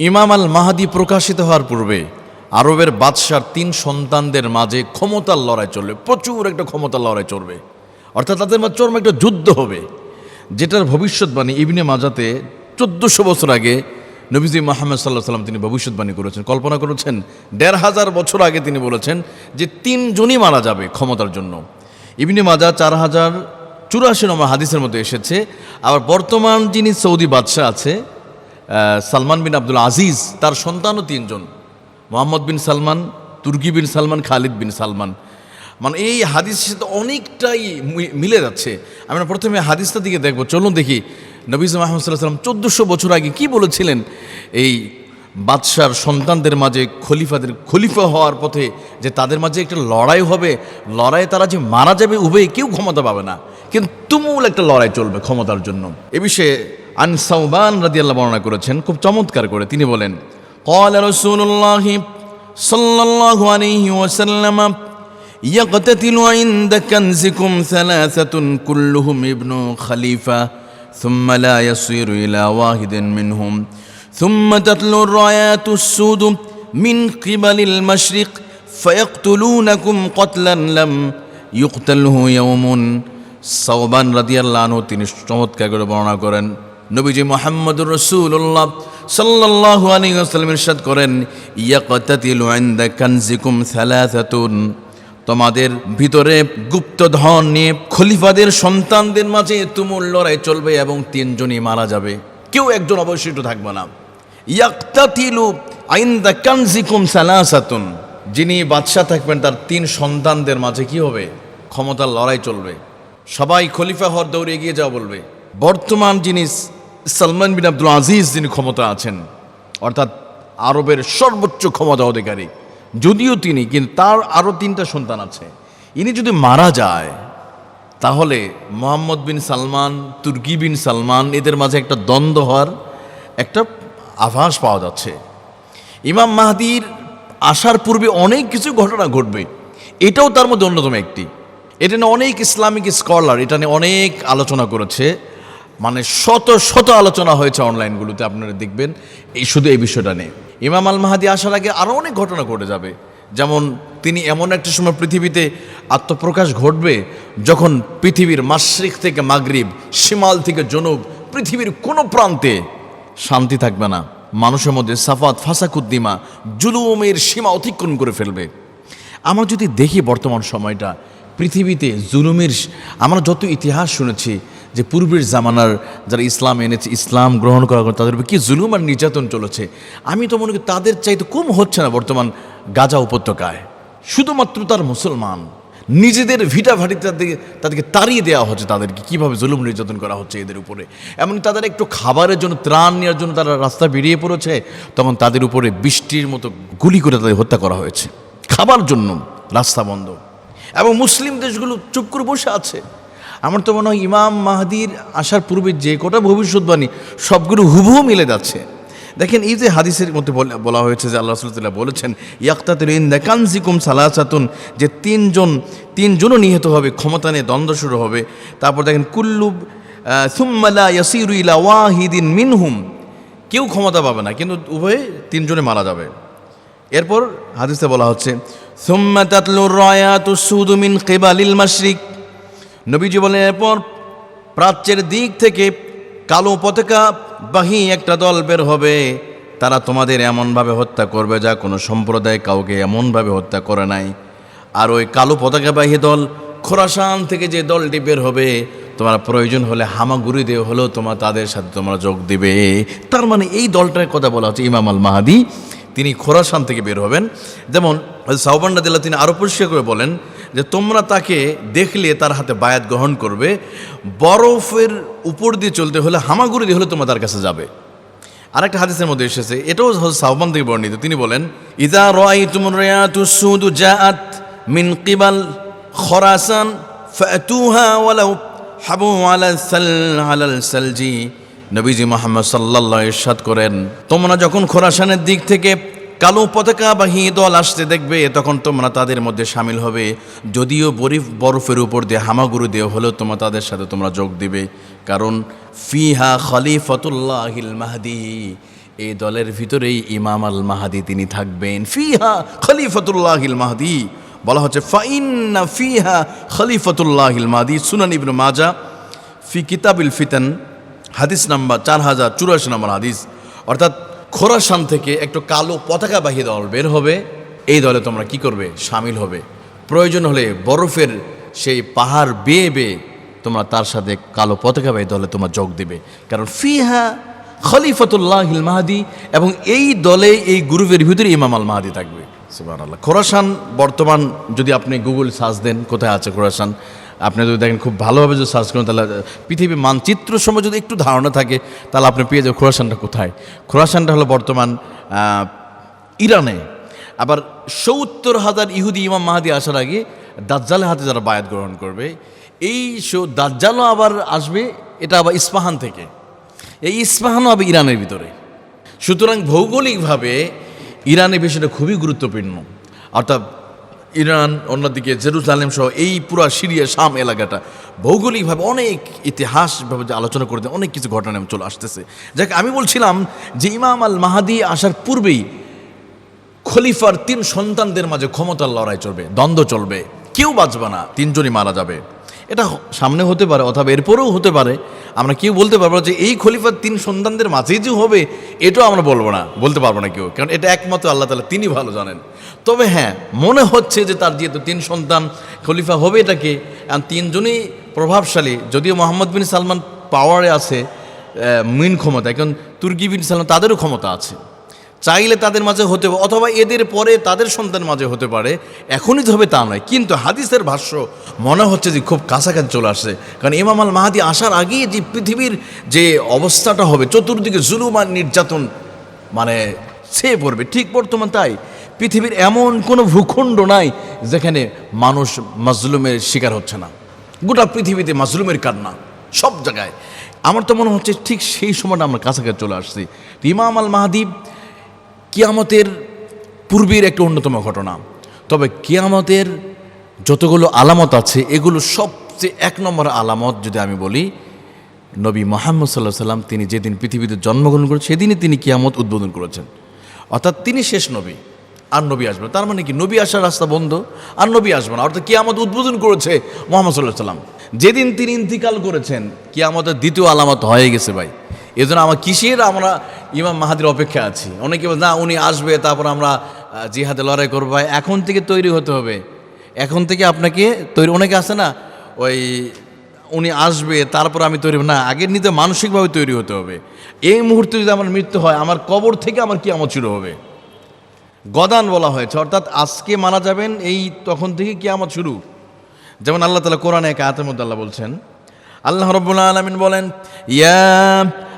ইমাম আল মাহাদি প্রকাশিত হওয়ার পূর্বে আরবের বাদশার তিন সন্তানদের মাঝে ক্ষমতার লড়াই চলবে, প্রচুর একটা ক্ষমতার লড়াই চলবে। অর্থাৎ তাদের মাঝে চরম একটা যুদ্ধ হবে, যেটার ভবিষ্যৎবাণী ইবনে মাজাতে চোদ্দোশো বছর আগে নবীজি মোহাম্মদ সাল্লাহ সাল্লাম তিনি ভবিষ্যৎবাণী করেছেন, কল্পনা করেছেন, দেড় হাজার বছর আগে তিনি বলেছেন যে তিনজনই মারা যাবে ক্ষমতার জন্য। ইবনে মাজা চার হাজার চুরাশি নম্বর হাদিসের মধ্যে এসেছে, আবার বর্তমান যিনি সৌদি বাদশাহ আছে সালমান বিন আব্দুল আজিজ, তার সন্তানও তিনজন। মোহাম্মদ বিন সালমান, তুর্কি বিন সালমান, খালিদ বিন সালমান। মানে এই হাদিসের সাথে অনেকটাই মিলে যাচ্ছে। আমরা প্রথমে হাদিসটা দিকে দেখব। চলুন দেখি নবীজ মাহমুদ সাল্লাম চোদ্দোশো বছর আগে কি বলেছিলেন এই বাদশার সন্তানদের মাঝে খলিফাদের, খলিফা হওয়ার পথে যে তাদের মাঝে একটা লড়াই হবে, লড়াইয়ে তারা যে মারা যাবে, উভয়ে কেউ ক্ষমতা পাবে না। কিন্তু তুমুল একটা লড়াই চলবে ক্ষমতার জন্য। এ বিষয়ে আন সাউবান রাদিয়াল্লাহ বর্ণনা করেছেন খুব চমৎকার করে তিনি বলেন قال رسول الله صلى الله عليه وسلم يقتتل عند كنزكم ثلاثة كلهم ابن خليفة ثم لا يصير إلى واحد منهم ثم تتلو الرايات السود من قبل المشرق فيقتلونكم قتلا لم يقتله يوم সাউবান রাদিয়াল্লাহ আনহু তিনি চমৎকার করে বর্ণনা করেন নবীজি মোহাম্মদুর রসুল্লাহ সাল্লাল্লাহু আলাইহি ওয়াসাল্লাম ইরশাদ করেন, ইয়াকাতাতিলু ইনদা কানজিকুম সালাসাতুন। তোমাদের ভিতরে গুপ্ত ধন নিয়ে খলিফাদের সন্তানদের মাঝে তুমুল লড়াই চলবে এবং তিনজনই মারা যাবে। কেউ একজন অবশিষ্ট থাকবে না। ইয়াক্তাতিলু আইন্দা কানজিকুম সালাসাতুন। যিনি বাদশাহ থাকবেন, তার তিন সন্তানদের মাঝে কি হবে? ক্ষমতার লড়াই চলবে। সবাই খলিফা হওয়ার দৌড়ে এগিয়ে যাওয়া বলবে। বর্তমান যিনি সালমান বিন আব্দুল আজিজ যিনি ক্ষমতা আছেন, অর্থাৎ আরবের সর্বোচ্চ ক্ষমতা অধিকারী, যদিও তিনি, কিন্তু তার আরও তিনটা সন্তান আছে। ইনি যদি মারা যায়, তাহলে মোহাম্মদ বিন সালমান, তুর্কি বিন সালমান, এদের মাঝে একটা দ্বন্দ্ব হওয়ার একটা আভাস পাওয়া যাচ্ছে। ইমাম মাহাদির আসার পূর্বে অনেক কিছু ঘটনা ঘটবে। এটাও তার মধ্যে অন্যতম একটি। এটা নিয়ে অনেক ইসলামিক স্কলার, এটা নিয়ে অনেক আলোচনা করেছে। মানে শত শত আলোচনা হয়েছে অনলাইনগুলোতে, আপনারা দেখবেন। এই শুধু এই বিষয়টা নিয়ে ইমাম আল মাহাদি আসার আগে আরও অনেক ঘটনা ঘটে যাবে। যেমন তিনি এমন একটা সময় পৃথিবীতে আত্মপ্রকাশ ঘটবে যখন পৃথিবীর মাসরিক থেকে মাগরিব, শিমাল থেকে জনুব, পৃথিবীর কোনো প্রান্তে শান্তি থাকবে না। মানুষের মধ্যে সাফাত, ফাসাকুদ্দিমা, জুলুমের সীমা অতিক্রম করে ফেলবে। আমরা যদি দেখি বর্তমান সময়টা, পৃথিবীতে জুলুমের আমরা যত ইতিহাস শুনেছি যে পূর্বের জামানার যারা ইসলাম এনেছে, ইসলাম গ্রহণ করা তাদের উপর কি জুলুম আর নির্যাতন চলেছে? আমি তো মনে করি তাদের চাইতে কম হচ্ছে না বর্তমান গাজা উপত্যকায়। শুধুমাত্র তার মুসলমান। নিজেদের ভিটা ভাটিতে তাদেরকে তাদেরকে তাড়িয়ে দেওয়া হচ্ছে তাদেরকে। কীভাবে জুলুম নির্যাতন করা হচ্ছে এদের উপরে? এমন তাদের একটু খাবারের জন্য, ত্রাণ নেওয়ার জন্য তারা রাস্তা বেরিয়ে পড়েছে, তখন তাদের উপরে বৃষ্টির মতো গুলি করে তাদের হত্যা করা হয়েছে। খাবার জন্য রাস্তা বন্ধ। এবং মুসলিম দেশগুলো চুপ করে বসে আছে। আমার তো মনে হয় ইমাম মাহাদির আসার পূর্বে যে কটা ভবিষ্যৎবাণী সবগুলো হুবহু মিলে যাচ্ছে। দেখেন এই যে হাদিসের মধ্যে বলা- হয়েছে যে আল্লাহ রসুল্লাহ বলেছেন, ইয়াক্তাতুল ইন্দা কানজিকুম সালাসাতুন যে তিনজন, তিনজনও নিহত হবে, ক্ষমতা নিয়ে দ্বন্দ্ব শুরু হবে। তারপর দেখেন, কুল্লুব সুম্মালা ইয়াসিরু ইলা ওয়াহিদিন মিনহুম কেউ ক্ষমতা পাবে না, কিন্তু উভয়ে তিনজনে মারা যাবে। এরপর হাদিসে বলা হচ্ছে, সুম্মা তাতলুর রায়াতু সুদু মিন কিবালিল মাশরিক নবীজি বলেন এরপর প্রাচ্যের দিক থেকে কালো পতাকা বাহী একটা দল বের হবে। তারা তোমাদের এমনভাবে হত্যা করবে যা কোনো সম্প্রদায় কাউকে এমনভাবে হত্যা করে নাই। আর ওই কালো পতাকাবাহী দল খোরাসান থেকে যে দলটি বের হবে, তোমার প্রয়োজন হলে হামাগুড়ি দিয়ে হলেও তোমার তাদের সাথে তোমরা যোগ দিবে। তার মানে এই দলটার কথা বলা হচ্ছে ইমাম আল মাহাদি তিনি খোরাসান থেকে বের হবেন। যেমন সাহবান্ডা দিল্লা তিনি আরও পরিষ্কার করে বলেন যে তোমরা তাকে দেখলে তার হাতে বায়াত গ্রহণ করবে, বরফের উপর দিয়ে চলতে হলে হামাগুড়ি দিয়ে হলে তোমরা তার কাছে যাবে। আরেকটা হাদিসের মধ্যে এসেছে, এটাও সাহবান থেকে বর্ণিত, তিনি বলেন ইদা রাই তুমুর সুদু মিন কিবাল খরাসান হাবু সাল সালজি। নবীজি মোহাম্মদ সাল্লাল্লাহু ইরশাদ করেন, তোমরা যখন খোরাসানের দিক থেকে কালো পতাকাবাহী দল আসতে দেখবে, তখন তোমরা তাদের মধ্যে সামিল হবে। যদিও বরিফ, বরফের উপর দিয়ে হামাগুরু দিয়ে হলেও তোমরা তাদের সাথে তোমরা যোগ দিবে। কারণ, ফিহা খলিফতুল্লাহিল মাহাদি, এই দলের ভিতরেই ইমাম আল মাহাদি তিনি থাকবেন। ফিহা খলিফতুল্লাহিল মাহাদি, বলা হচ্ছে, ফাইন্না ফিহা খলিফতুল্লাহিল মাহাদি, সুনান ইবনু মাজা ফি কিতাবিল ফিতান, হাদিস নাম্বার চার হাজার চুরাশি নম্বর হাদিস। অর্থাৎ খোরাসান থেকে একটু কালো পতাকাবাহী দল বের হবে। এই দলে তোমরা কি করবে? সামিল হবে। প্রয়োজন হলে বরফের সেই পাহাড় বেয়ে বেয়ে তোমরা তার সাথে কালো পতাকাবাহী দলে তোমরা যোগ দেবে। কারণ ফিহা খলিফতুল্লাহ মাহাদি এবং এই দলে এই গ্রুপের ভিতরে ইমাম আল মাহাদি থাকবে। সুবাহ আল্লাহ খোরাসান বর্তমান যদি আপনি গুগল সার্চ দেন কোথায় আছে খোরাসান আপনি যদি দেখেন খুব ভালোভাবে যদি সার্চ করেন, তাহলে, পৃথিবীর মানচিত্র সময় যদি একটু ধারণা থাকে, তাহলে আপনি পেয়ে যাবেন খোরাসানটা কোথায়? খোরাসানটা হলো বর্তমান ইরানে। আবার সত্তর হাজার ইহুদি ইমাম মাহাদি আসার আগে দাজ্জালের হাতে যারা বায়াত গ্রহণ করবে, এই দাজ্জালও আবার আসবে, এটা আবার ইস্পাহান থেকে। এই ইস্পাহানও হবে ইরানের ভিতরে। সুতরাং ভৌগোলিকভাবে ইরানের বিষয়টা খুবই গুরুত্বপূর্ণ। অর্থাৎ ইরান, অন্যদিকে জেরুজালেম সহ এই পুরা সিরিয়া, শাম এলাকাটা ভৌগোলিকভাবে অনেক ইতিহাসভাবে যে আলোচনা করতে অনেক কিছু ঘটনা চলে আসতেছে। যাকে, আমি বলছিলাম যে ইমাম আল মাহাদি আসার পূর্বেই খলিফার তিন সন্তানদের মাঝে ক্ষমতার লড়াই চলবে, দ্বন্দ্ব চলবে, কেউ বাঁচবে না, তিনজনই মারা যাবে। এটা সামনে হতে পারে, অথবা এরপরেও হতে পারে। আমরা কেউ বলতে পারব যে এই খলিফার তিন সন্তানদের মাঝেই যে হবে, এটাও আমরা বলব না, বলতে পারব না কেউ। কারণ এটা একমাত্র আল্লাহ তালা তিনি ভালো জানেন। তবে হ্যাঁ মনে হচ্ছে যে তার যেহেতু তিন সন্তান, খলিফা হবে এটাকে তিনজনই প্রভাবশালী। যদিও মোহাম্মদ বিন সালমান পাওয়ারে আছে মিন ক্ষমতা এখন তুর্কি বিন সালমান তাদেরও ক্ষমতা আছে। চাইলে তাদের মাঝে হতে অথবা এদের পরে তাদের সন্তান মাঝে হতে পারে, এখনই হবে তা নয়। কিন্তু হাদিসের ভাষ্য মনে হচ্ছে যে খুব কাছাকাছি চলে আসছে। কারণ ইমাম আল মাহাদি আসার আগেই যে পৃথিবীর যে অবস্থাটা হবে, চতুর্দিকে জুলুম আর নির্যাতন মানে ছেয়ে পড়বে। ঠিক বর্তমান তাই। পৃথিবীর এমন কোনো ভূখণ্ড নাই যেখানে মানুষ মাজলুমের শিকার হচ্ছে না। গোটা পৃথিবীতে মাজলুমের কান্না সব জায়গায়। আমার তো মনে হচ্ছে ঠিক সেই সময়টা আমরা কাছাকাছি চলে আসছি। ইমাম আল মাহাদিব কিয়ামতের পূর্বের একটা অন্যতম ঘটনা। তবে কিয়ামতের যতগুলো আলামত আছে, এগুলো সবচেয়ে এক নম্বর আলামত যদি আমি বলি, নবী মোহাম্মদ সাল্লাহ সাল্লাম তিনি যেদিন পৃথিবীতে জন্মগ্রহণ করেছেন, সেদিনই তিনি কিয়ামত উদ্বোধন করেছেন। অর্থাৎ তিনি শেষ নবী, আর নবী আসবে না। তার মানে কি? নবী আসার রাস্তা বন্ধ, আর নবী আসবে না। অর্থাৎ কিয়ামত উদ্বোধন করেছে মোহাম্মদ সাল্লাহ সাল্লাম যেদিন তিনি ইন্তিকাল করেছেন, কিয়ামতের দ্বিতীয় আলামত হয়ে গেছে ভাই। এই জন্য আমার কিসের আমরা ইমাম মাহাদির অপেক্ষা আছি? অনেকে না, উনি আসবে, তারপর আমরা জিহাদে লড়াই করব। এখন থেকে তৈরি হতে হবে। এখন থেকে আপনাকে তৈরি, অনেকে আছে না, ওই উনি আসবে, তারপর আমি তৈরি না, আগের নিতে মানসিকভাবে তৈরি হতে হবে। এই মুহূর্তে যদি আমার মৃত্যু হয়, আমার কবর থেকে আমার কি আমার শুরু হবে। গদান বলা হয়েছে, অর্থাৎ আজকে মারা যাবেন, এই তখন থেকে কি আমার শুরু। যেমন আল্লাহ তালা কোরআনে এক আল্লাহ বলছেন, আল্লাহ রব্বুল আলমিন বলেন, ইয়া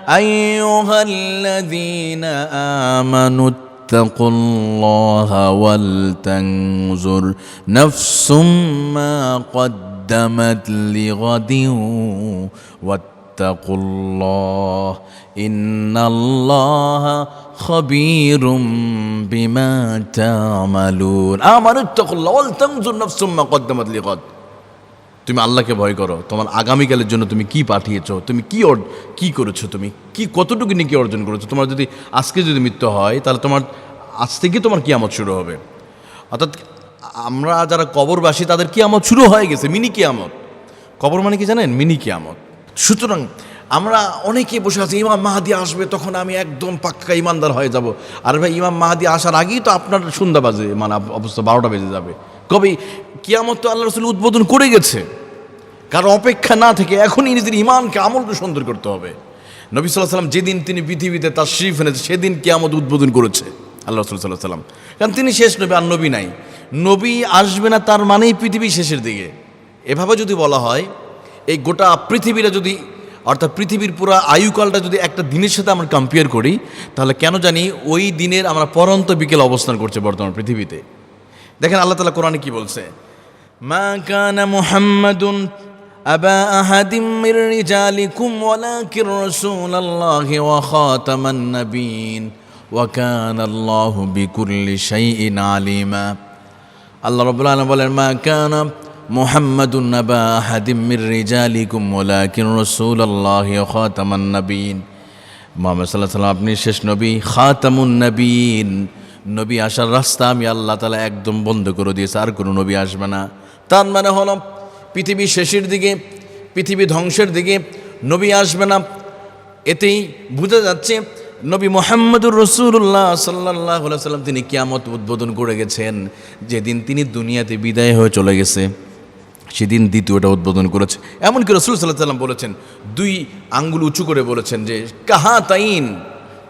أيها الذين آمنوا اتقوا الله ولتنظر نفس ما قدمت لغد واتقوا الله إن الله خبير بما تعملون. آمنوا اتقوا الله ولتنظر نفس ما قدمت لغد. তুমি আল্লাহকে ভয় করো, তোমার আগামীকালের জন্য তুমি কি পাঠিয়েছো, তুমি কি কি করেছ তুমি? কি, কতটুকু নাকি অর্জন করেছ? তোমার যদি আজকে যদি মৃত্যু হয়, তাহলে তোমার, আজ থেকে তোমার কিয়ামত শুরু হবে। অর্থাৎ আমরা যারা কবরবাসী, তাদের কিয়ামত শুরু হয়ে গেছে, মিনি কিয়ামত। কবর মানে কি জানেন? মিনি কিয়ামত। সুতরাং আমরা অনেকে বসে আছি, ইমাম মাহাদি আসবে, তখন আমি একদম পাক্কা ইমানদার হয়ে যাব। আর ভাই, ইমাম মাহাদি আসার আগেই তো আপনার সন্ধ্যা বাজে মানে অবস্থা বারোটা বেজে যাবে। কবে? কিয়ামত তো আল্লাহ রসুল উদ্বোধন করে গেছে। কারও অপেক্ষা না থেকে এখনই নিজের ইমানকে আমলকে সুন্দর করতে হবে। নবী সাল্লাহ সাল্লাম যেদিন তিনি পৃথিবীতে তার শরীফ এনেছে সেদিন কিয়ামত উদ্বোধন করেছে, আল্লাহ সাল্লাহ সাল্লাম কারণ তিনি শেষ নবী, আর নবী নাই। নবী আসবে না তার মানেই পৃথিবী শেষের দিকে। এভাবে যদি বলা হয়, এই গোটা পৃথিবীটা যদি, অর্থাৎ পৃথিবীর পুরো আয়ুকালটা যদি একটা দিনের সাথে আমরা কম্পেয়ার করি, তাহলে কেন জানি ওই দিনের আমরা পরন্ত বিকেল অবস্থান করছে বর্তমান পৃথিবীতে। দেখেন আল্লাহ তালা কোরআনে কি বলছে? মা কানা মুহাম্মাদুন আহাদিম মির রিজালিকুম ওয়ালাকিন রাসূলুল্লাহি ওয়া খাতামান নাবিয়িন ওয়া কানা আল্লাহু বিকুল্লি শাইইন আলিমা আল্লাহ রাব্বুল আলামিন বলেন মা কানা মুহাম্মাদুন আবা আহাদিম মির রিজালিকুম ওয়ালাকিন রাসূলুল্লাহি ওয়া খাতামান নাবিয়িন মোহাম্মদ সাল্লাহ সাল্লাম আপনি শেষ নবী, খাতামুন নবীন। নবী আসার রাস্তা আমি আল্লাহ তালা একদম বন্ধ করে দিয়েছে, আর কোনো নবী আসবে না। তার মানে হলো পৃথিবী শেষের দিকে, পৃথিবী ধ্বংসের দিকে, নবী আসবে না। এতেই বোঝা যাচ্ছে নবী মোহাম্মদুর রসুল্লাহ সাল্লাহ সাল্লাম তিনি কিয়ামত উদ্বোধন করে গেছেন। যেদিন তিনি দুনিয়াতে বিদায় হয়ে চলে গেছে, সেদিন দ্বিতীয়টা উদ্বোধন করেছে। এমনকি রসুল সাল্লাহ সাল্লাম বলেছেন, দুই আঙ্গুল উঁচু করে বলেছেন যে, কাহা তাইন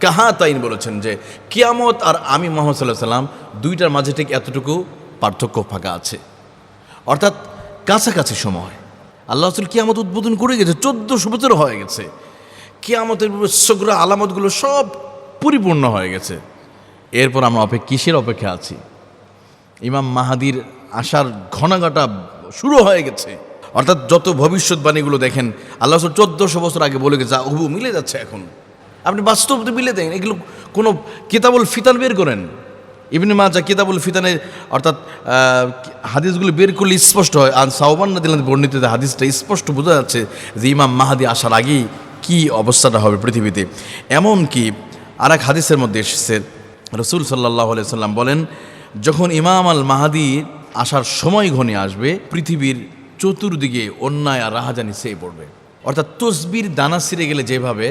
কাহা তাইন বলেছেন যে, কিয়ামত আর আমি মোহাম্মদ সাল্লাহ সাল্লাম দুইটার মাঝে ঠিক এতটুকু পার্থক্য ফাঁকা আছে। অর্থাৎ কাছাকাছি সময়। আল্লাহ রসুল কিয়ামত উদ্বোধন করে গেছে, চোদ্দশো বছর হয়ে গেছে। কিয়ামতের সগ্র আলামতগুলো সব পরিপূর্ণ হয়ে গেছে। এরপর আমরা অপেক্ষা কিসের অপেক্ষা আছি? ইমাম মাহাদির আসার ঘনাঘাটা শুরু হয়ে গেছে। অর্থাৎ যত ভবিষ্যৎবাণীগুলো দেখেন, আল্লাহ রসুল চোদ্দশো বছর আগে বলে গেছে হুবু মিলে যাচ্ছে এখন। আপনি বাস্তবতে মিলে দেন এগুলো কোনো কিতাবুল ফিতাল বের করেন। ইবনে মাজা কিতাবুল ফিতানের, অর্থাৎ হাদিসগুলি বের করলে স্পষ্ট হয়। আর সাহবান না দিলেন বর্ণিত হাদিসটা স্পষ্ট বোঝা যাচ্ছে যে ইমাম মাহাদি আসার আগেই কি অবস্থাটা হবে পৃথিবীতে। এমন কি আর এক হাদিসের মধ্যে এসেছে, রসুল সাল্লাহ সাল্লাম বলেন, যখন ইমাম আল মাহাদি আসার সময় ঘনে আসবে, পৃথিবীর চতুর্দিকে অন্যায় আর রাহাজানি সেয়ে পড়বে। অর্থাৎ তসবির দানা ছিঁড়ে গেলে যেভাবে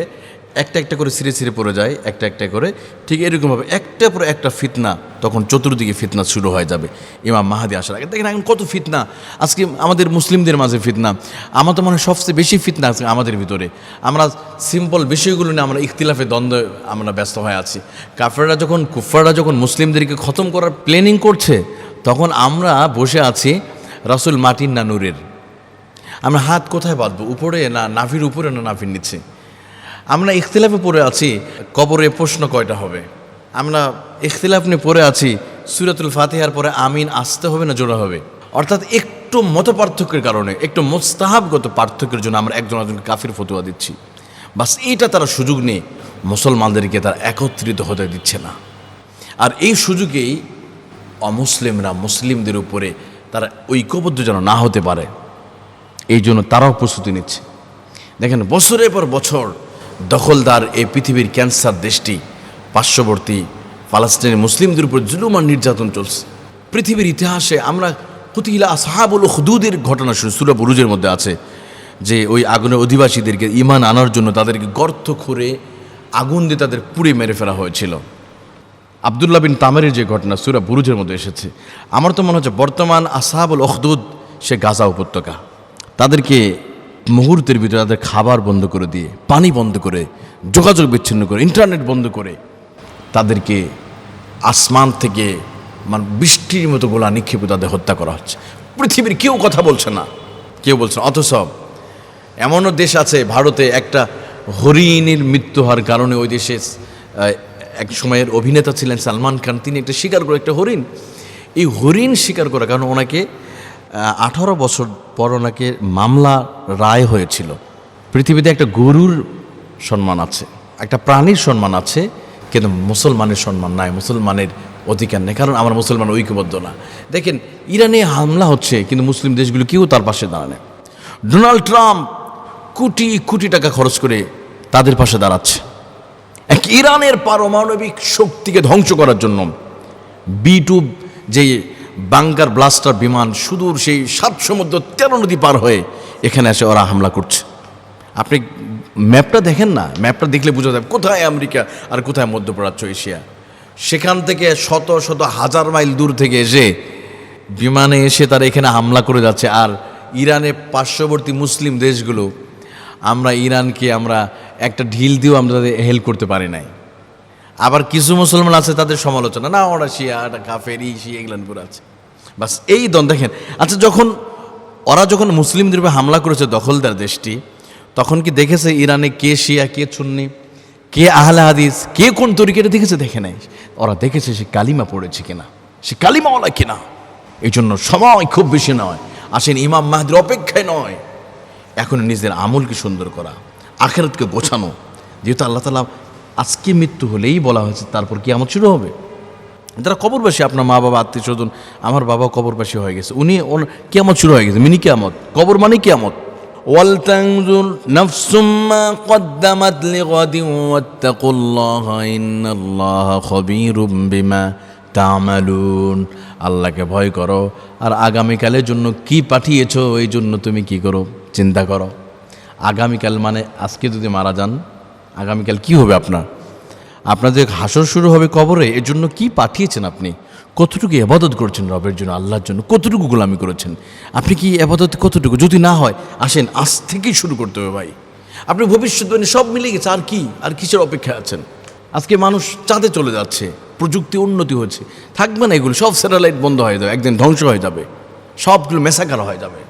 একটা একটা করে ছিঁড়ে ছিঁড়ে পড়ে যায়, একটা একটা করে। ঠিক এরকমভাবে একটা পরে একটা ফিতনা, তখন চতুর্দিকে ফিতনা শুরু হয়ে যাবে। ইমাম মাহাদি আসার আগে। দেখেন এখন কত ফিতনা। আজকে আমাদের মুসলিমদের মাঝে ফিতনা। আমার তো মনে হয় সবচেয়ে বেশি ফিতনা আছে আমাদের ভিতরে। আমরা সিম্পল বিষয়গুলো নিয়ে আমরা ইখতিলাফে দ্বন্দ্বে আমরা ব্যস্ত হয়ে আছি। কাফেররা যখন কুফাররা যখন মুসলিমদেরকে খতম করার প্ল্যানিং করছে, তখন আমরা বসে আছি রাসুল মাটির না নূরের। আমরা হাত কোথায় বাঁধবো? উপরে না নাভির? উপরে না নাভির নিচে? আমরা ইখতিলাফে পড়ে আছি, কবরে প্রশ্ন কয়টা হবে? আমরা ইখতিলাফ নিয়ে পড়ে আছি, সুরাতুল ফাতিহার পরে আমিন আসতে হবে না জোড়া হবে? অর্থাৎ একটু মত পার্থক্যের কারণে, একটু মোস্তাহাবগত পার্থক্যের জন্য আমরা একজন একজনকে কাফির ফতুয়া দিচ্ছি। বাস এইটা তারা সুযোগ নিয়ে মুসলমানদেরকে তারা একত্রিত হতে দিচ্ছে না। আর এই সুযোগেই অমুসলিমরা মুসলিমদের উপরে তারা ঐক্যবদ্ধ যেন না হতে পারে, এই জন্য তারাও প্রস্তুতি নিচ্ছে। দেখেন, বছরের পর বছর দখলদার এই পৃথিবীর ক্যান্সার দেশটি, পার্শ্ববর্তী ফালাস্তিনের মুসলিমদের উপর জুলুম আর নির্যাতন চলছে। পৃথিবীর ইতিহাসে আমরা কুতিলা সাহাবুল হুদুদের ঘটনা শুরু সুরা বুরুজের মধ্যে আছে, যে ওই আগুনের অধিবাসীদেরকে ইমান আনার জন্য তাদেরকে গর্ত খুঁড়ে আগুন দিয়ে তাদের পুড়ে মেরে ফেলা হয়েছিল। আবদুল্লাহ বিন তামেরের যে ঘটনা, সুরা বুরুজের মধ্যে এসেছে। আমার তো মনে হচ্ছে বর্তমান আসাহাবুল অখদুদ সে গাজা উপত্যকা। তাদেরকে মুহূর্তের ভিতরে তাদের খাবার বন্ধ করে দিয়ে, পানি বন্ধ করে, যোগাযোগ বিচ্ছিন্ন করে, ইন্টারনেট বন্ধ করে তাদেরকে আসমান থেকে মানে বৃষ্টির মতো গোলা নিক্ষেপে তাদের হত্যা করা হচ্ছে। পৃথিবীর কেউ কথা বলছে না। কেউ বলছে না। অথচ এমনও দেশ আছে, ভারতে একটা হরিণের মৃত্যু হওয়ার কারণে ওই দেশে এক সময়ের অভিনেতা ছিলেন সালমান খান। তিনি একটা শিকার করে, একটা হরিণ। এই হরিণ শিকার করার কারণে ওনাকে আঠারো বছর পর ওনাকে মামলা রায় হয়েছিল। পৃথিবীতে একটা গরুর সম্মান আছে, একটা প্রাণীর সম্মান আছে, কিন্তু মুসলমানের সম্মান নাই, মুসলমানের অধিকার নেই, কারণ আমার মুসলমান ঐক্যবদ্ধ না। দেখেন, ইরানে হামলা হচ্ছে, কিন্তু মুসলিম দেশগুলো কেউ তার পাশে দাঁড়ায় ডোনাল্ড ট্রাম্প কোটি কোটি টাকা খরচ করে তাদের পাশে দাঁড়াচ্ছে। এক ইরানের পারমাণবিক শক্তিকে ধ্বংস করার জন্য বি টু যে বাঙ্কার ব্লাস্টার বিমান সুদূর সেই সাত সমুদ্র তেরো নদী পার হয়ে এখানে এসে ওরা হামলা করছে। আপনি ম্যাপটা দেখেন না? ম্যাপটা দেখলে বোঝা যাবে কোথায় আমেরিকা আর কোথায় মধ্যপ্রাচ্য এশিয়া। সেখান থেকে শত শত হাজার মাইল দূর থেকে এসে বিমানে এসে তারা এখানে হামলা করে যাচ্ছে। আর ইরানে পার্শ্ববর্তী মুসলিম দেশগুলো, আমরা ইরানকে আমরা একটা ঢিল দিয়েও আমরা তাদের হেল্প করতে পারি নাই। আবার কিছু মুসলমান আছে তাদের সমালোচনা, না ওরা শিয়া, এটা কাফের ই শিয়া, এগুলান করে আছে। বাস এই দ্বন্দ্ব দেখেন। আচ্ছা যখন ওরা যখন মুসলিমদের উপর হামলা করেছে দখলদার দেশটি, তখন কি দেখেছে ইরানে কে শিয়া, কে চুন্নি কে আহলে হাদিস, কে কোন তরিকেটা দেখেছে? দেখে নাই। ওরা দেখেছে সে কালিমা পড়েছে কিনা, সে কালিমা কালিমাওয়ালা কিনা। এই জন্য সময় খুব বেশি নয়। আসেন ইমাম মাহাদির অপেক্ষায় নয়। এখন নিজের আমলকে সুন্দর করা, আখেরাতকে গোছানো। যেহেতু আল্লাহ তালা আজকে মৃত্যু হলেই বলা হয়েছে, তারপর কি আমার শুরু হবে। যারা কবরবাসী, আপনার মা বাবা, আত্মীয় স্বজন, আমার বাবা কবরবাসী হয়ে গেছে। উনি ওন কেমত শুরু হয়ে গেছে, মিনি কেয়ামত। কবর মানে কেয়ামত। তা'মালুন। আল্লাহকে ভয় করো, আর আগামীকালের জন্য কি পাঠিয়েছো, এই জন্য তুমি কি করো, চিন্তা করো। আগামীকাল মানে আজকে যদি মারা যান, আগামীকাল কি হবে আপনার? আপনাদের হাসর শুরু হবে কবরে, এর জন্য কি পাঠিয়েছেন আপনি? কতটুকু এবাদত করেছেন রবের জন্য, আল্লাহর জন্য? কতটুকু গোলামি করেছেন? আপনি কি এবাদত কতটুকু? যদি না হয়, আসেন, আজ থেকেই শুরু করতে হবে ভাই। আপনি ভবিষ্যৎবাণী সব মিলে গেছে, আর কি? আর কিসের অপেক্ষায় আছেন? আজকে মানুষ চাঁদে চলে যাচ্ছে, প্রযুক্তি উন্নতি হচ্ছে। থাকবে না এগুলো, সব স্যাটেলাইট বন্ধ হয়ে যাবে, একদিন ধ্বংস হয়ে যাবে। সবগুলো মেসাকার হয়ে যাবে।